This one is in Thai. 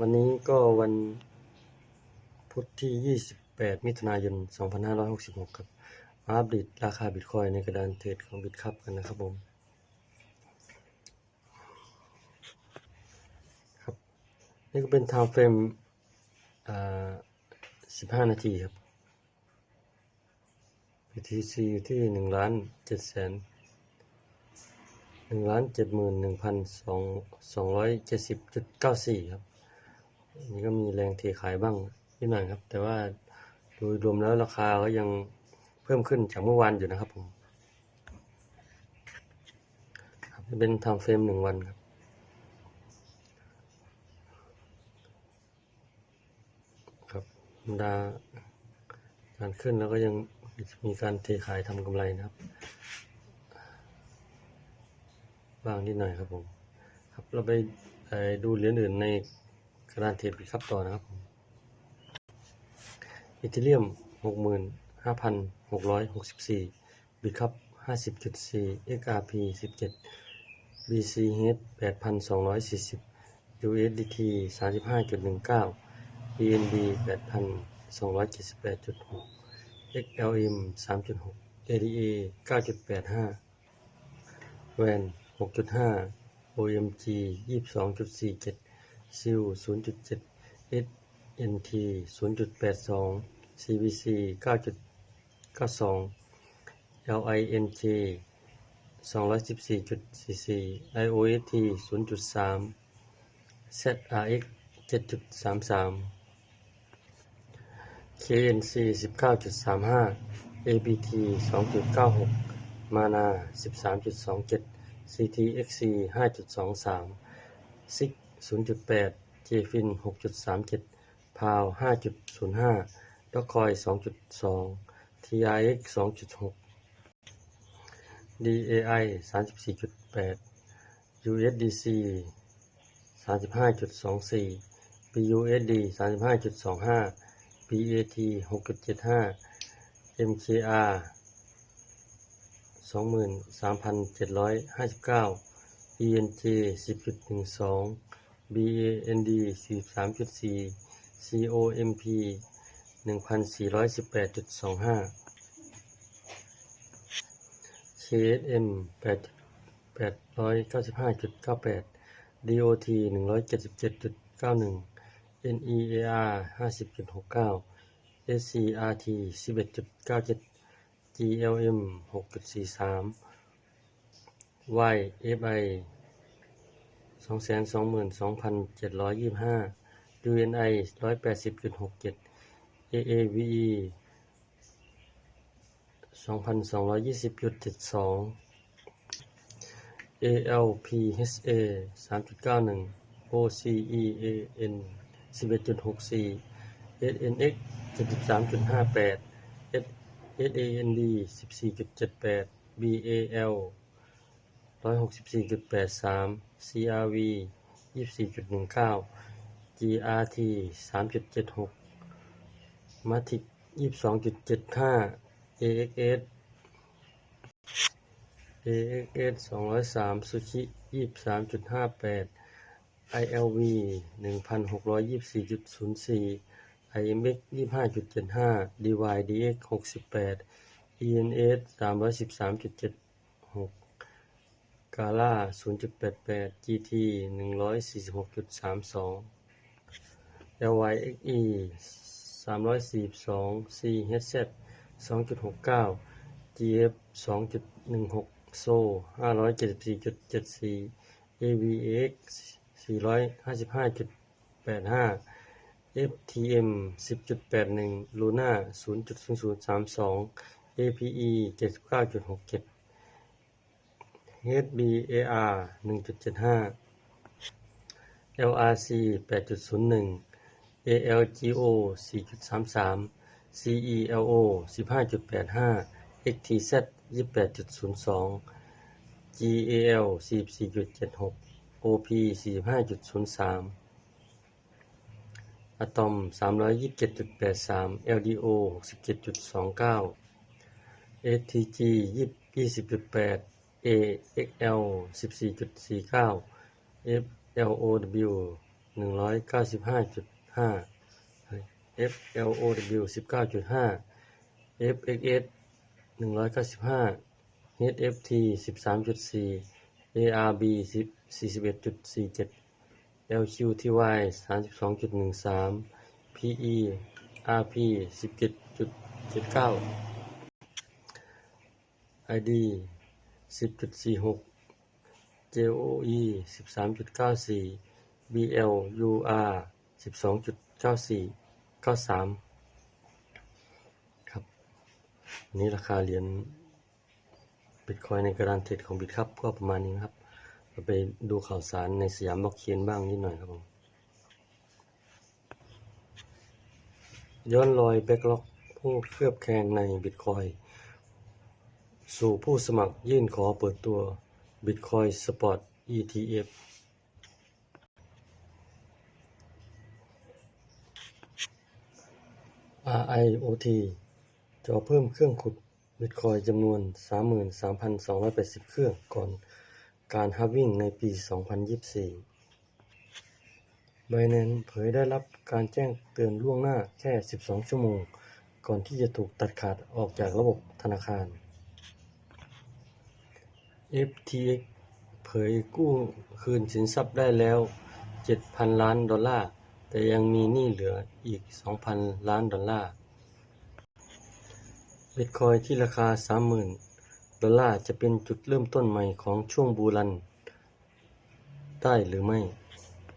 วันนี้ก็วันพุธที่ 28 มิถุนายน 2566 ครับมาอัปเดตราคาบิตคอยน์ในกระดานเทรดของบิตคัพกันนะครับผมครับ นี่ก็เป็น time frame อ่า15 นาทีครับ BTC อยู่ที่1ล้าน7แสนหนึ่งล้านเจ็ดหมื่นหนึ่งพันสองสองร้อยเจ็ดสิบจุดเก้าสี่ครับ อันนี้ก็มีแรงเทขายบ้างนิดหน่อยครับ แต่ว่าโดยรวมแล้วราคาก็ยังเพิ่มขึ้นจากเมื่อวานอยู่นะครับผมครับเป็น time frame หนึ่งวันครับครับธรรมดาการขึ้นแล้วก็ยังมีการเทขายทำกำไรนะครับ บ้างนิดหน่อยครับผม ครับเราไปดูเหรียญอื่นใน การะดานเทปครับต่อนะครับอีเทเรียมหกหมื่นห้าพันหกร้อยหกสิบสี่บิตครับห้าสิบจุดสี่ XRP 17 BCH 8,240 USDT 35.19 BNB 8,278.6 XLM 3.6 ADA 9.85 WAN 6.5 OMG เจ็ด ซิล0.7 SNT 0.82 CVC 9.92 LING 214.44 IOST 0.3 ZRX 7.33 KNC 19.35 ABT 2.96 MANA 13.27 CTXC 5.23 SIG 0.8 JFIN 6.37 พาว 5.05 d o c c o i 2.2 TIX 2.6 DAI 34.8 USDC 35.24 BUSD 35.25 BAT 6.75 MKR 23,759 ENJ 10.12 BAND สี่สามจุดสี่ COMP หนึ่งพันสี่ร้อยสิบแปดจุดสองห้า KSM แปดแปดร้อยเก้าสิบห้าจุดเก้าแปด DOT หนึ่งร้อยเจ็ดสิบเจ็ดจุดเก้าหนึ่ง NEAR ห้าสิบจุดหกเก้า SCRT สิบเอ็ดจุดเก้าเจ็ด GLM หกจุดสี่สาม YFI สองแสนสองหมื่นสองพันเจ็ดร้อยยี่สิบห้า UNI ร้อยแปดสิบจุดหกเจ็ด AAVE สองพันสองร้อยยี่สิบจุดเจ็ดสอง ALPHA สามจุดเก้าหนึ่ง OCEAN สิบเอ็ดจุดหกสี่ SNX เจ็ดสิบสามจุดห้าแปด SAND สิบสี่จุดเจ็ดแปด BAL 164.83 CRV 24.19 GRT 3.76 Matic 22.75 AXS AXS 203 Suzuki 23.58 ILV 1624.04 IMX 25.75 DYDX 68 ENS 313.76 กาล่า 0.88 GT 146.32 LYXE 342 CHZ 2.69 GF 2.16 SO 574.74 AVX 455.85 FTM 10.81 Luna 0.0032 APE 79.67 HBAR หนึ่งจุดเจ็ดห้า LRC แปดจุดศูนย์หนึ่ง ALGO สี่จุดสามสาม CELO สิบห้าจุดแปดห้า XTZ ยี่สิบแปดจุดศูนย์สอง GAL สี่สี่จุดเจ็ดหก OP สี่สิบห้าจุดศูนย์สามอะตอมสามร้อยยี่สิบเจ็ดจุดแปดสาม LDO หกสิบเจ็ดจุดสองเก้า ATG ยี่ยี่สิบจุดแปด AXL สิบสี่จุดสี่เก้า FLOW หนึ่งร้อยเก้าสิบห้าจุดห้า FLOW สิบเก้าจุดห้า FXS หนึ่งร้อยเก้าสิบห้า HFT สิบสามจุดสี่ ARB สิบสี่สิบเอ็ดจุดสี่เจ็ด LQTY สามสิบสองจุดหนึ่งสาม PE RP สิบเจ็ดจุดเจ็ดเก้า ID สิบจุดสี่หก JOE สิบสามจุดเก้าสี่ BLUR สิบสองจุดเก้าสี่เก้าสามครับนนี้ราคาเหรียญบิตคอยในกระดานเทรดของบิตครับก็ประมาณนี้นะครับ เราไปดูข่าวสารในสยามบล็อกเชนบ้างนิดหน่อยครับผม ย้อนรอยแบ็กล็อกผู้เคลือบแคลงในบิตคอย สู่ผู้สมัครยื่นขอเปิดตัว Bitcoin Spot ETF RIOT จอเพิ่มเครื่องขุด Bitcoin จำนวน 33,280 เครื่องก่อนการฮาวิ่งในปี 2024 Binance เผยได้รับการแจ้งเตือนล่วงหน้าแค่ 12 ชั่วโมง ก่อนที่จะถูกตัดขาดออกจากระบบธนาคาร FTX เผยกู้คืนสินทรัพย์ได้แล้ว 7,000 ล้านดอลลาร์ แต่ยังมีหนี้เหลืออีก 2,000 ล้านดอลลาร์ บิตคอยที่ราคา 30,000 ดอลลาร์จะเป็นจุดเริ่มต้นใหม่ของช่วงบูรัน ได้หรือไม่